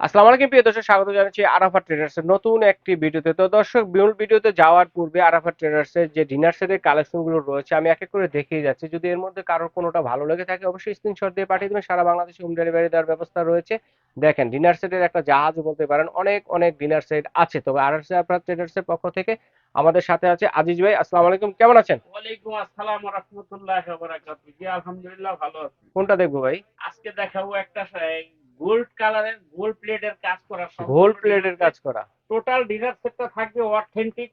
আসসালামু আলাইকুম প্রিয় দর্শক স্বাগত জানাচ্ছি আরাফা ট্রেডার্স এর নতুন একটি ভিডিওতে। তো দর্শক মূল ভিডিওতে যাওয়ার পূর্বে আরাফা ট্রেডার্স এর যে ডিনার সেটের কালেকশনগুলো রয়েছে আমি এক এক করে দেখিয়ে যাচ্ছি। যদি এর মধ্যে কারোর কোনোটা ভালো লেগে থাকে অবশ্যই স্ক্রিনশট দিয়ে পাঠিয়ে দেবেন। সারা বাংলাদেশে হোম ডেলিভারি দেওয়ার ব্যবস্থা রয়েছে। দেখেন ডিনার সেটের একটা জাহাজ বলতে পারেন অনেক অনেক ডিনার সেট আছে। তবে আরাফা ট্রেডার্স এর পক্ষ থেকে আমাদের সাথে আছে আজিজ ভাই। আসসালামু আলাইকুম কেমন আছেন? ওয়ালাইকুম আসসালাম রহমতুল্লাহ বারাকাতু জি আলহামদুলিল্লাহ ভালো আছি। কোনটা দেখব ভাই? আজকে দেখাবো একটা গোল্ড কালারের গোল্ড প্লেটের কাজ করা গোল্ড প্লেটের কাজ করা। টোটাল ডিনার সেটটা থাকবে অথেন্টিক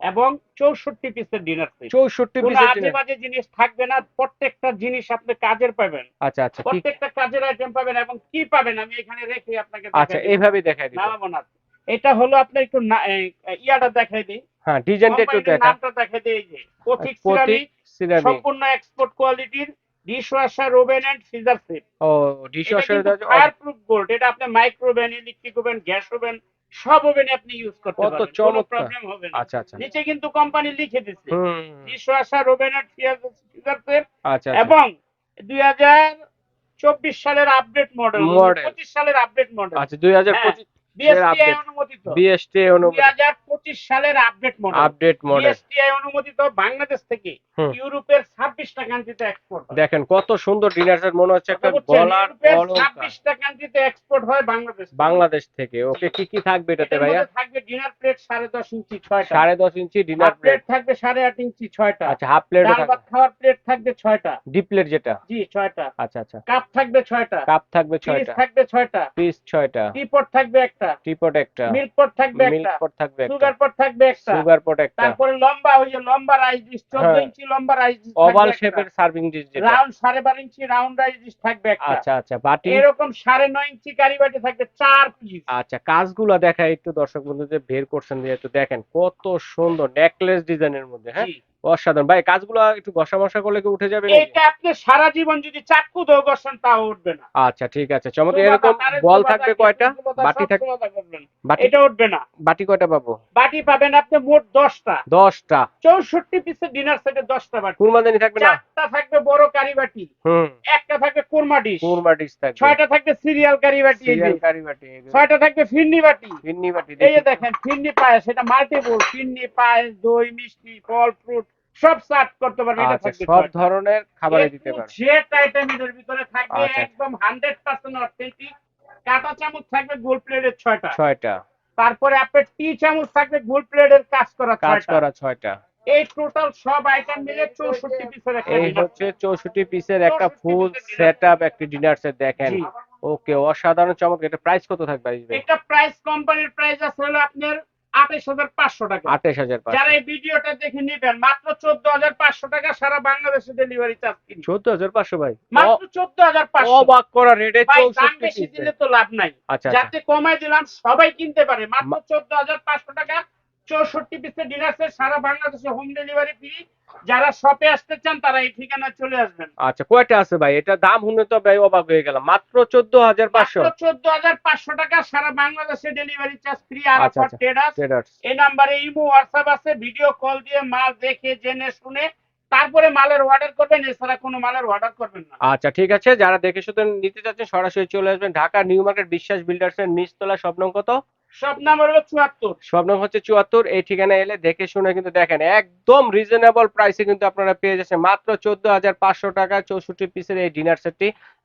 এবং চৌষট্টি পিসের ডিনার সেট চৌষট্টি পিসের আজে বাজে জিনিস থাকবে না প্রত্যেকটা জিনিস আপনি কাজের পাবেন। আচ্ছা আচ্ছা প্রত্যেকটা কাজের আইটেম পাবেন এবং কি পাবেন আমি এখানে রেখে আপনাকে আচ্ছা দেখাই দিই। এইভাবে দেখাই নামাবো না। এটা হলো আপনার একটু ইয়াটা দেখাই দিই। হ্যাঁ ডিজাইনটা একটু কোম্পানিটার দেখা নামটা দেখাই দিই এই যে। পথিক সিরামিক সিরামিক সম্পূর্ণ এক্সপোর্ট কোয়ালিটির dishwasher oven and sizzler set O dishwasher fireproof gold এটা আপনি micro oven electric oven gas oven সব ওভেনে আপনি ইউজ করতে কত পারবেন কোনো প্রবলেম হবে না। আচ্ছা আচ্ছা। নিচে কিন্তু কোম্পানি লিখে দিচ্ছে হুম। Dishwasher oven and sizzler set আচ্ছা এবং দুই হাজার চব্বিশ সালের আপডেট মডেল Model। পঁচিশ সালের আপডেট মডেল আচ্ছা দুই হাজার হ্যাঁ, অনুমোদিত। বিএসটি অনুমোদিত। সালের update model update model BSTI অনুমোদিত বাংলাদেশ থেকে ইউরোপের ছাব্বিশটা কান্ট্রিতে এক্সপোর্ট দেখেন কত সুন্দর ডিনার সেট মনে হচ্ছে একটা গলার অলংকার। ছাব্বিশটা কান্ট্রিতে এক্সপোর্ট হয় বাংলাদেশ বাংলাদেশ থেকে। ওকে কি কি থাকবে এটাতে ভাইয়া? থাকবে ডিনার প্লেট সাড়ে দশ ইঞ্চি ছয়টা। সাড়ে দশ ইঞ্চি ডিনার প্লেট থাকবে সাড়ে আট ইঞ্চি ছয়টা। আচ্ছা হাফ প্লেট খাওয়ার প্লেট থাকবে ছয়টা। ডিপ প্লেট যেটা? জি ছয়টা। আচ্ছা আচ্ছা। কাপ থাকবে ছয়টা। কাপ থাকবে ছয়টা। থাকবে ছয়টা। পিস ছয়টা। টি-পট থাকবে একটা। টিপট একটা। মিল্ক পট থাকবে মিল্ক পট থাকবে একটা। সুগার পট থাকবে একটা। সুগার পট একটা। তারপরে লম্বা ওই যে লম্বা রাইস ডিশ চোদ্দ হ্যাঁ। ইঞ্চি লম্বা রাইস ডিশ ওভাল শেপের সার্ভিং ডিশ যেটা। রাউন্ড সাড়ে বারো ইঞ্চি রাউন্ড রাইস ডিশ থাকবে একটা। আচ্ছা আচ্ছা বাটি? এরকম সাড়ে নয় ইঞ্চি কারি বাটি থাকবে চার পিস আচ্ছা কাজগুলো দেখা একটু দর্শক বন্ধুদের বের করছেন যেহেতু দেখেন কত সুন্দর নেকলেস ডিজাইনের মধ্যে হ্যাঁ? অসাধারণ। ভাই কাজগুলো একটু ঘষা মশা করলে কি উঠে যাবে এটা আপনি সারা জীবন যদি চাক্কু দো করছেন তাও উঠবে না। আচ্ছা ঠিক আছে। চমৎকার এরকম বল থাকবে কয়টা? বাটি থাকবে এটা উঠবে না। বাটি কয়টা পাবো? বাটি পাবেন আপনি মোট দশটা। দশটা। চৌষট্টি পিসের ডিনার সেটে দশটা বাটি। কুরমাদানি থাকবে না? চারটা থাকবে বড় কারি বাটি। হুম। একটা থাকবে কোরমা ডিশ কুরমা ডিশ থাকবে। ছয়টা থাকবে সিরিয়াল কারি বাটি। সিরিয়াল কারি বাটি ছয়টা থাকবে ফিরনি বাটি। ফিন্নি বাটি এই যে দেখেন ফিন্নি পায়েস এটা মাল্টিপল ফিন্নি পায়েস দই মিষ্টি ফল ফ্রুট সব সার্ভ করতে পারবেন এটা আচ্ছা থাকবে সব ধরনের খাবারে দিতে পারবে। item এটার ভিতরে থাকবে আচ্ছা। একদম হান্ড্রেড পার্সেন্ট অথেন্টিক। কাঁটা চামচ থাকবে গোল্ড প্লেটের ছয়টা। ছয়টা। তারপরে আপনার টি চামচ থাকবে গোল্ড প্লেটের কাজ করা কাজ করা ছয়টা। এই টোটাল সব আইটেম মিলে চৌষট্টি পিসের একটা এই হচ্ছে চৌষট্টি পিসের একটা ফুল পিসের dinner সেট আপ একটি ডিনার সেট দেখেন। ওকে অসাধারণ চমক। এটা প্রাইস কত থাকবে এটা প্রাইস কোম্পানির প্রাইস আছে হলো আপনার যারা এই ভিডিওটা দেখে নেবেন মাত্র চোদ্দ হাজার পাঁচশো টাকা সারা বাংলাদেশে ডেলিভারি চার্জ চোদ্দ হাজার পাঁচশো ভাই। মাত্র চোদ্দ হাজার পাঁচশো। অবাক করা রেটে বেশি দিলে তো লাভ নাই। আচ্ছা আচ্ছা। যাতে কমায় দিলাম সবাই কিনতে পারে। মাত্র চোদ্দ হাজার পাঁচশো টাকা চৌষট্টি পিসের ডিনার সেট সারা বাংলাদেশে হোম ডেলিভারি ফ্রি যারা শপে আসতে চান তারা এই ঠিকানায় চলে আসবেন। আচ্ছা কয়টা আছে ভাই? এটা দাম শুনে তো ভাই অবাক হয়ে গেলাম। মাত্র চোদ্দ হাজার পাঁচশো। চোদ্দ হাজার পাঁচশো টাকা সারা বাংলাদেশে ডেলিভারি চার্জ ফ্রি আর আচ্ছা, আচ্ছা। ট্রেডার্স ট্রেডার্স এই নাম্বারে ইমো হোয়াটসঅ্যাপ আছে। ভিডিও কল দিয়ে মাল দেখে জেনে শুনে তারপরে মালের অর্ডার করবেন। এছাড়া কোনো মালের অর্ডার করবেন না। আচ্ছা ঠিক আছে। যারা দেখে শুধু নিতে চাচ্ছেন সরাসরি চলে আসবেন। Dhaka new market Biswas builders এর নিচতলা স্বপ্ন কত সব নাম্বার স্বপ্ন হচ্ছে চুয়াত্তর, এই ঠিকানায় এলে দেখে শুনে কিন্তু দেখেন, একদম কিন্তু আপনারা পেয়ে মাত্র চোদ্দ হাজার পাঁচশো টাকা ডিনার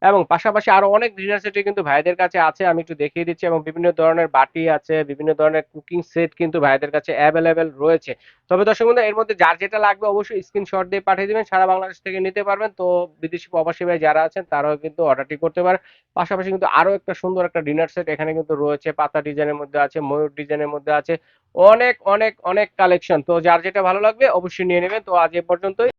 এবং পাশাপাশি আরও অনেক ডিনার কিন্তু ভাইদের কাছে আছে, আমি একটু দেখিয়ে দিচ্ছি, এবং বিভিন্ন ধরনের বাটি আছে, বিভিন্ন ধরনের কুকিং সেট কিন্তু ভাইদের কাছে অ্যাভেলেবেল রয়েছে। তবে দর্শক বন্ধু এর মধ্যে যার যেটা লাগবে অবশ্যই স্ক্রিনশট দিয়ে পাঠিয়ে দিবেন, সারা বাংলাদেশ থেকে নিতে পারবেন। তো বিদেশি প্রবাসী ভাই যারা আছেন, তারাও কিন্তু অর্ডারটি করতে পারে। পাশাপাশি কিন্তু আরও একটা সুন্দর একটা ডিনার সেট এখানে কিন্তু রয়েছে, পাতা ডিজাইনের মধ্যে আছে, ময়ূর ডিজাইনের মধ্যে আছে। অনেক অনেক অনেক কালেকশন তো যার যেটা ভালো লাগবে অবশ্যই নিয়ে নেবেন। তো আজ এ পর্যন্তই।